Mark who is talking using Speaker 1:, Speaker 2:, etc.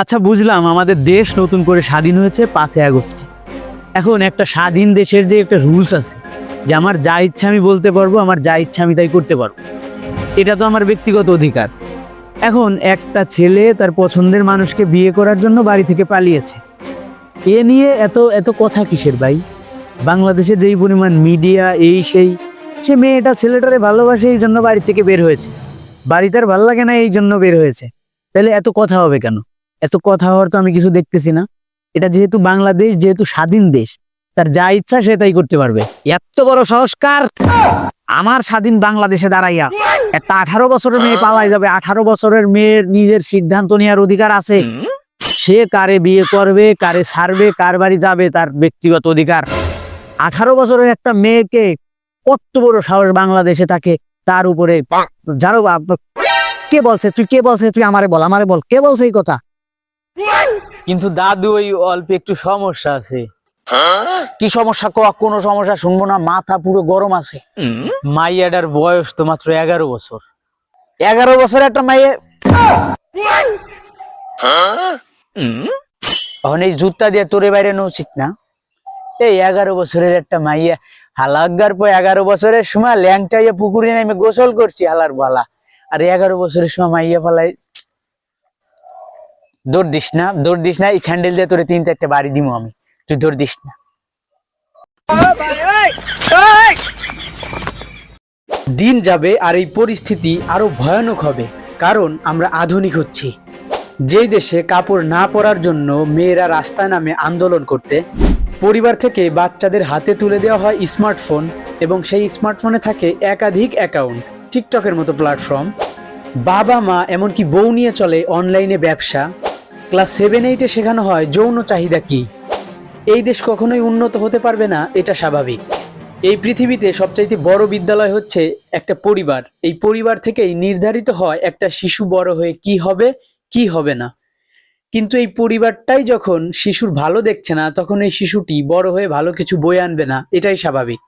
Speaker 1: আচ্ছা বুঝলাম, আমাদের দেশ নতুন করে স্বাধীন হয়েছে পাঁচই আগস্টে। এখন একটা স্বাধীন দেশের যে একটা রুলস আছে, যে আমার যা ইচ্ছা আমি বলতে পারব, আমার যা ইচ্ছা আমি তাই করতে পারব। এটা তো আমার ব্যক্তিগত অধিকার। এখন একটা ছেলে তার পছন্দের মানুষকে বিয়ে করার জন্য বাড়ি থেকে পালিয়েছে। এ নিয়ে এত এত কথা কিসের ভাই? বাংলাদেশে যেই পরিমাণ মিডিয়া, এই সেই, সে মেয়েটা ছেলেটারে ভালোবাসে, এই জন্য বাড়ি থেকে বের হয়েছে। বাড়ি তার ভালো লাগে না, এই জন্য বের হয়েছে। তাহলে এত কথা হবে কেন? এত কথা হওয়ার তো আমি কিছু দেখতেছি না। এটা যেহেতু বাংলাদেশ যেহেতু স্বাধীন দেশ তার যা ইচ্ছা সে তাই করতে পারবে।
Speaker 2: এত বড় সংস্কার! আমার স্বাধীন বাংলাদেশে দাঁড়াইয়া একটা আঠারো বছরের মেয়ে পালাই যাবে। আঠারো বছরের মেয়ের নিজের সিদ্ধান্ত নেওয়ার অধিকার আছে।
Speaker 1: সে কারে বিয়ে করবে কারে ছাড়বে কার বাড়ি যাবে তার ব্যক্তিগত অধিকার।
Speaker 2: আঠারো বছরের একটা মেয়েকে
Speaker 1: কত বড় সাহস বাংলাদেশে থাকে তার উপরে
Speaker 2: যারো কে বলছে? তুই কে বলছে? তুই আমারে বল আমারে বল। কে বলছে এই কথা?
Speaker 1: কিন্তু দাদু ওই অল্প একটু সমস্যা আছে।
Speaker 2: কি সমস্যা ক? কোনো সমস্যা শুনব না মাথা পুরো গরম আছে।
Speaker 1: মাইয়াডার বয়স তো মাত্র এগারো বছর।
Speaker 2: এগারো বছরের একটা মেয়ে এখন এই জুতা দিয়ে তোরে বাইরে নেওয়া উচিত না?
Speaker 1: এই এগারো বছরের একটা মাইয়া। হালাগার পর এগারো বছরের সময় ল্যাংটাইয়া পুকুরে নেমে গোসল করছি হালার বালা। আর এগারো বছরের সময় মাইয়া ফালাই দৌড় না, দৌড় দিস না, এই স্যান্ডেল দিয়ে তোরে তিন চারটে বাড়ি দিমু আমি। তুই দৌড় না। দিন যাবে আর এই পরিস্থিতি আরও ভয়ানক হবে, কারণ আমরা আধুনিক হচ্ছি। যেই দেশে কাপড় না পরার জন্য মেয়েরা রাস্তায় নামে আন্দোলন করতে, পরিবার থেকে বাচ্চাদের হাতে তুলে দেওয়া হয় স্মার্টফোন এবং সেই স্মার্টফোনে থাকে একাধিক অ্যাকাউন্ট, টিকটকের মতো প্ল্যাটফর্ম। বাবা মা এমনকি বউ নিয়ে চলে অনলাইনে ব্যবসা। ক্লাস সেভেন এইটে শেখানো হয় যৌন চাহিদা কি। এই দেশ কখনোই উন্নত হতে পারবে না, এটা স্বাভাবিক। এই পৃথিবীতে সবচাইতে বড় বিদ্যালয় হচ্ছে একটা পরিবার। এই পরিবার থেকেই নির্ধারিত হয় একটা শিশু বড় হয়ে কি হবে কি হবে না। কিন্তু এই পরিবারটাই যখন শিশুর ভালো দেখছে না, তখন এই শিশুটি বড় হয়ে ভালো কিছু বয়ে আনবে না, এটাই স্বাভাবিক।